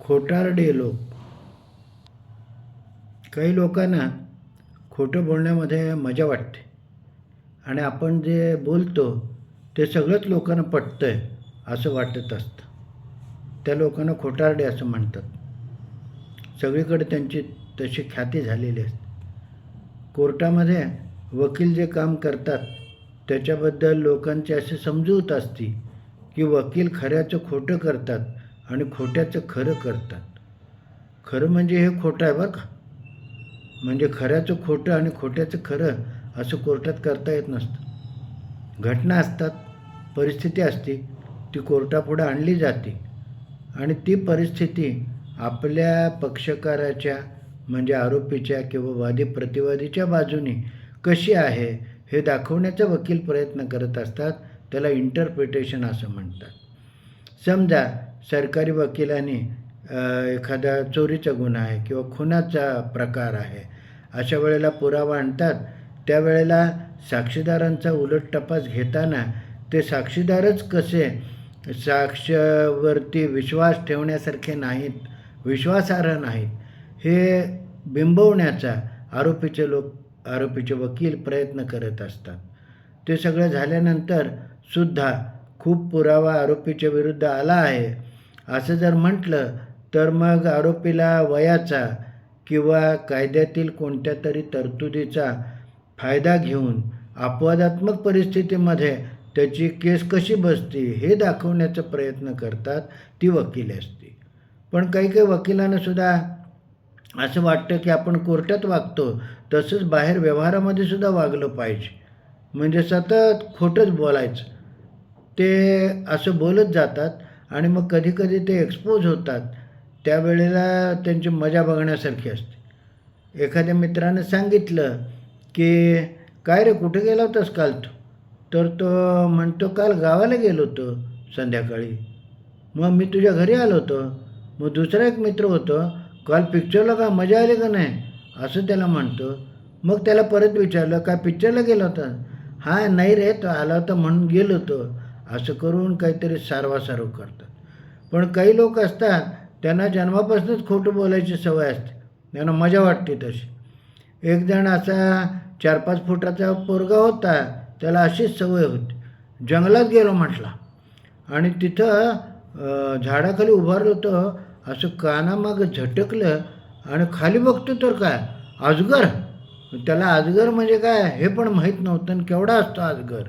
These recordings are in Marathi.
खोटारडे लोक. काही लोकांना खोटं बोलण्यामध्ये मजा वाटते. आणि आपण जे बोलतो ते सगळंच लोकांना पटतं आहे असं वाटत असतं. त्या लोकांना खोटारडे असं म्हणतात. सगळीकडे त्यांची तशी ख्याती झालेली असते. कोर्टामध्ये वकील जे काम करतात त्याच्याबद्दल लोकांची अशी समजूत असते की वकील खऱ्याचं खोटं करतात आणि खोट्याचं खरं करतात. खरं म्हणजे हे खोटं आहे बरं का? म्हणजे खऱ्याचं खोटं आणि खोट्याचं खरं असं कोर्टात करता येत नसतं. घटना असतात परिस्थिती असते ती कोर्टापुढं आणली जाते. आणि ती परिस्थिती आपल्या पक्षकाराच्या म्हणजे आरोपीच्या किंवा वादी प्रतिवादीच्या बाजूने कशी आहे हे दाखवण्याचा वकील प्रयत्न करत असतात त्याला इंटरप्रिटेशन असं म्हणतात. समजा सरकारी वकिलाने एखादा चोरीचा गुन्हा आहे किंवा खुनाचा प्रकार आहे अशा वेळेला पुरावा आणतात. त्यावेळेला साक्षीदारांचा उलट तपास घेताना ते साक्षीदारच कसे साक्षवरती विश्वास ठेवण्यासारखे नाहीत विश्वासार्ह नाहीत हे बिंबवण्याचा आरोपीचे लोक आरोपीचे वकील प्रयत्न करत असतात. ते सगळं झाल्यानंतर सुद्धा खूप पुरावा आरोपीच्या विरुद्ध आला आहे. असं जर म्हटलं तर मग आरोपीला वयाचा किंवा कायद्यातील कोणत्या तरी तरतुदीचा फायदा घेऊन अपवादात्मक परिस्थितीमध्ये त्याची केस कशी बसते हे दाखवण्याचा प्रयत्न करतात ती वकील असते. पण काही काही वकिलांना सुद्धा असं वाटतं की आपण कोर्टात वागतो तसंच बाहेर व्यवहारामध्ये सुद्धा वागलं पाहिजे. म्हणजे सतत खोटंच बोलायचं. ते असं बोलत जातात आणि मग कधीकधी ते एक्सपोज होतात. त्यावेळेला त्यांची मजा बघण्यासारखी असते. एखाद्या मित्रानं सांगितलं की काय रे कुठे गेला होतास काल तू? तर तो म्हणतो काल गावाला गेलो होतो संध्याकाळी. मग मी तुझ्या घरी आलो होतो. मग दुसरा एक मित्र होतो. काल पिक्चरला का मजा आली का नाही? असं त्याला म्हणतो. मग त्याला परत विचारलं काय पिक्चरला गेला होता? हां नाही रे तो आला होता म्हणून गेलो होतो. असं करून काहीतरी सारवासारव करतात. पण काही लोक असतात त्यांना जन्मापासूनच खोटं बोलायची सवय असते. त्यांना मजा वाटते तशी. एक जण असा चार पाच फुटाचा पोरगा होता त्याला अशीच सवय होती. जंगलात गेलो म्हटला. आणि तिथं झाडाखाली उभारलं होतं असं कानामागं झटकलं आणि खाली बघतो तर काय? अजगर. त्याला अजगर म्हणजे काय? हे पण माहीत नव्हतं आणि केवढा असतो अजगर.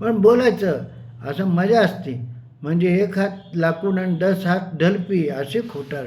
पण बोलायचं असं मजा असते. म्हणजे एक हात लाकूड आणि दस हात ढलपी असे खोटार